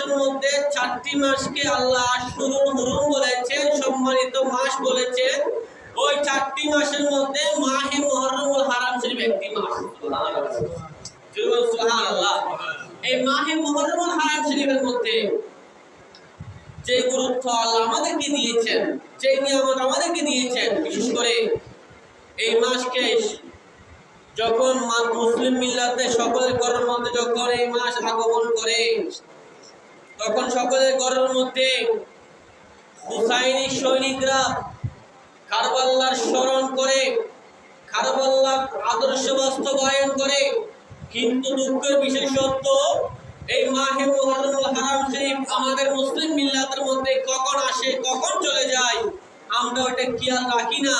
মাসের মধ্যে চারটি মাসকে আল্লাহ হুরুম বলেছেন, সম্মানিত মাস বলেছেন। ওই চারটি মাসের মধ্যে মাহে মুহররমুল হারাম শরীফ একটি মাস। এই মাহে মুহররমুল হারাম শরীফের মধ্যে যে গুরুত্ব আল্লাহ আমাদেরকে দিয়েছেন, যে নিয়ামত আমাদেরকে দিয়েছেন, বিশেষ করে এই মাসকে যখন মুসলিম মিল্লাতে সকলের মধ্যে যখন এই মাস আগমন করে তখন সকলের ঘরের মধ্যে হুসাইনি সৈনিকরা কারবাল্লার স্মরণ করে, কারবাল্লার আদর্শ বাস্তবায়ন করে। কিন্তু দুঃখের সত্য, এই মাহে মুহররমুল হারাম শরীফ আমাদের মুসলিম মিল্লাতের মধ্যে কখন আসে, কখন চলে যায়, আমরা ওটা খেয়াল রাখি না।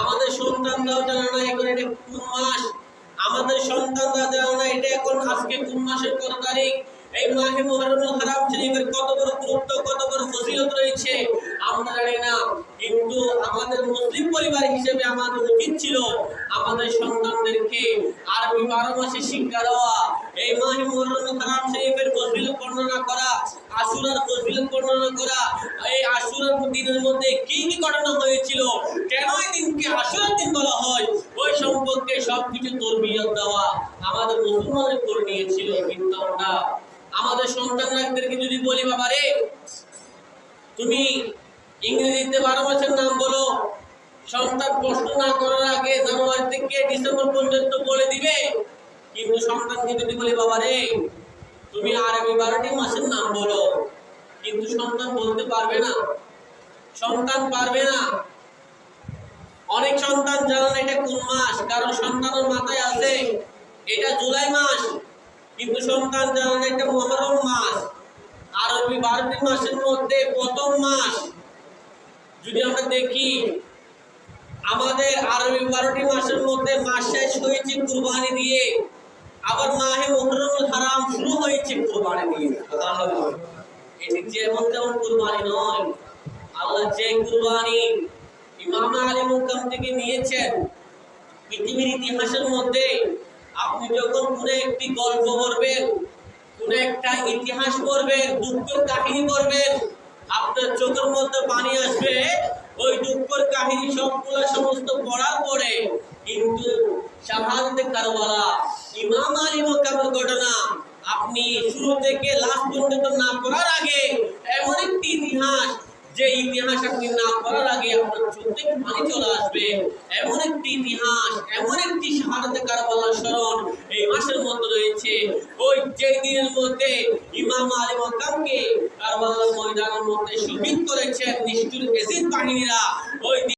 আমাদের সন্তানরাও জানে না এখন এটা কোন মাস। আমাদের সন্তানরা জানে না এটা এখন আজকে কোন মাসের কত তারিখ। এই মাহে মুহররমুল হারাম শরীফের কত বড় গুরুত্ব, কত বড় ফজিলত রয়েছে, আমরা জানি না। কিন্তু আমাদের মুসলিম পরিবার হিসেবে আমাদের উচিত ছিল আমাদের সন্তানদেরকে আরবি বারো মাসে শিক্ষা দেওয়া। এই মাহে মুহররমুল হারাম শরীফের ফজিলত বর্ণনা করা, আশুরার ফজিলত বর্ণনা করা, এই আশুরার দিনের মধ্যে কি কি ঘটনা হয়েছিল কেন এই দিনকে আশুরার দিন বলা হয়, ওই সম্পর্কে সবকিছু তরবিয়ত দেওয়া আমাদের মুসলমানের করে নিয়েছিল, কিন্তু আমরা আমাদের সন্তানদেরকে যদি বলি বাবা রে তুমি ইংরেজিতে বারো মাসের নাম বলো, সন্তান প্রশ্ন না করার আগে জানুয়ারি থেকে ডিসেম্বর পর্যন্ত বলে দিবে। কিন্তু সন্তানকে যদি বলি বাবা রে তুমি আরবি বারোটি মাসের নাম বলো, কিন্তু সন্তান বলতে পারবে না। সন্তান পারবে না। অনেক সন্তান জানান এটা কোন মাস, কারণ সন্তানের মাথায় আছে, এটা জুলাই মাস। কিন্তু সন্তান জানান একটা মহরম মাস। আরবি বারোটি মাসের মধ্যে প্রথম মাস। যদি আমরা দেখি, আমাদের আরবি বারোটি মাসের মধ্যে মাস শেষ হয়েছে কুরবানি দিয়ে, আবার মাহে মুহররমুল হারাম শুরু হয়েছে কুরবানি দিয়ে। এটি যেমন তেমন কুরবানি নয়। আল্লাহ যে কুরবানি ইমাম আলী মুকাম থেকে নিয়েছেন, পৃথিবীর ইতিহাসের মধ্যে আপনি যখন কোনো একটি গল্প করবেন কোনো একটা ইতিহাস পড়বেন দুঃখের কাহিনী পড়বেন আপনার চোখের মধ্যে পানি আসবে, ওই দুঃখের কাহিনী সবগুলো সমস্ত পড়ার পরে কিন্তু শাহাদতে কারবালা, ইমাম আলী মোকামের ঘটনা, আপনি শুরু থেকে লাস্ট পর্যন্ত না পড়ার আগে এমন একটি ইতিহাস যে ইতিহাস আপনি না পড়ার আগে আপনার চোখে পানি চলে আসবে। এমন একটি ইতিহাস, এমন একটি শাহাদাতে কারবালার স্মরণ এই মাসের মধ্যে রয়েছে। ওই যে দিনের মধ্যে ইমাম আলী মকামকে কারবালার ময়দানের মধ্যে শহীদ করেছেন নিষ্ঠুর এসিদ বাহিনীরা